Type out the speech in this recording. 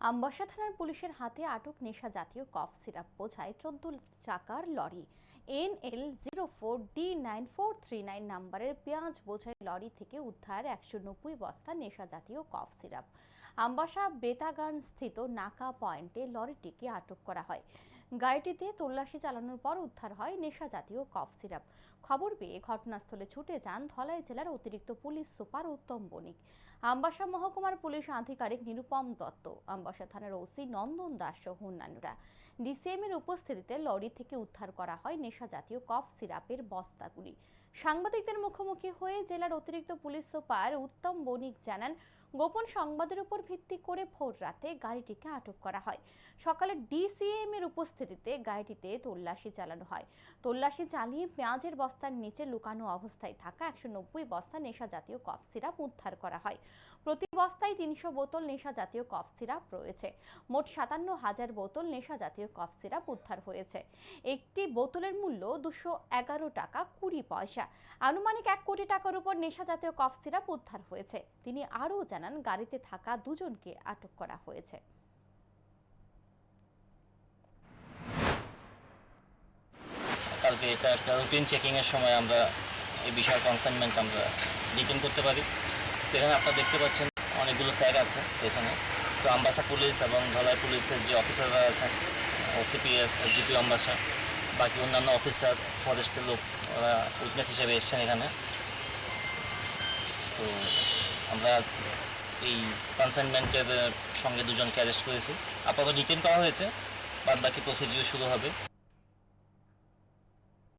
আমবাসা থানার পুলিশের হাতে আটক নেশা জাতীয় কফ সিরাপ বোঝায় চোদ্দ চাকার lorry. N L zero four D nine four three nine নাম্বারের পেঁয়াজ বোঝাই লরি থেকে উদ্ধার একশো নব্বই বস্তা নেশা জাতীয় কফ সিরাপ। আমবাসা বেতাগান স্থিত নাকা পয়েন্টে লরিটিকে আটক করা হয়। গাড়িটিতে তল্লাশি চালানোর পর উদ্ধার হয় নেশা জাতীয় কফ সিরাপ। খবর পেয়ে ঘটনাস্থলে ছুটে যান ধলাই জেলার অতিরিক্ত পুলিশ সুপার উত্তম বণিক। আম্বাসা মহকুমার পুলিশ আধিকারিক নিরুপম দত্ত, আম্বাসা থানার ওসি নন্দন দাস সহ অন্যান্যরা। ডিসিএম এর উপস্থিতিতে লরি থেকে উদ্ধার করা হয় নেশা জাতীয় কফ সিরাপের বস্তাগুলি। সাংবাদিকদের মুখোমুখি হয়ে জেলার অতিরিক্ত পুলিশ সুপার উত্তম বণিক জানান, গোপন সংবাদের উপর ভিত্তি করে ভোর রাতে গাড়িটিকে আটক করা হয়। সকালে ডিসিএম এর উপস্থিতিতে গাড়িটিতে তল্লাশি চালানো হয়। তল্লাশি চালিয়ে পেঁয়াজের বস্তার নিচে লুকানো অবস্থায় থাকা একশো নব্বই বস্তা নেশা জাতীয় কফ সিরাপ উদ্ধার করা হয়। প্রতি বস্তায় তিনশো বোতল নেশা জাতীয় কফ সিরাপ রয়েছে। মোট সাতান্ন হাজার বোতল নেশা জাতীয় কফ সিরাপ উদ্ধার হয়েছে। একটি বোতলের মূল্য দুশো এগারো টাকা কুড়ি পয়সা। আনুমানিক এক কোটি টাকার উপর নেশা জাতীয় কফ সিরাপ উদ্ধার হয়েছে। তিনি আরও জানান, গাড়িতে থাকা দুজনকে আটক করা হয়েছে। কালকে এটা একটা রুটিন চেকিংয়ের সময় আমরা এই বিষয়ে কনসাইনমেন্ট আমরা ডিটেন করতে পারি। তো এখানে আপনারা দেখতে পাচ্ছেন অনেকগুলো স্যার আছে পেছনে। তো আম্বাসা পুলিশ এবং ধলাই পুলিশের যে অফিসাররা আছেন ওসিপিএস এসডিপি আম্বাসা বাকি অন্যান্য অফিসার ফরেস্টের লোক, ওরা উইটনেস হিসেবে এসছেন এখানে। তো আমরা এই কনসাইনমেন্টের সঙ্গে দুজনকে অ্যারেস্ট করেছি। আপাতত ডিটেন করা হয়েছে বাদ বাকি প্রসিডিউর শুরু হবে।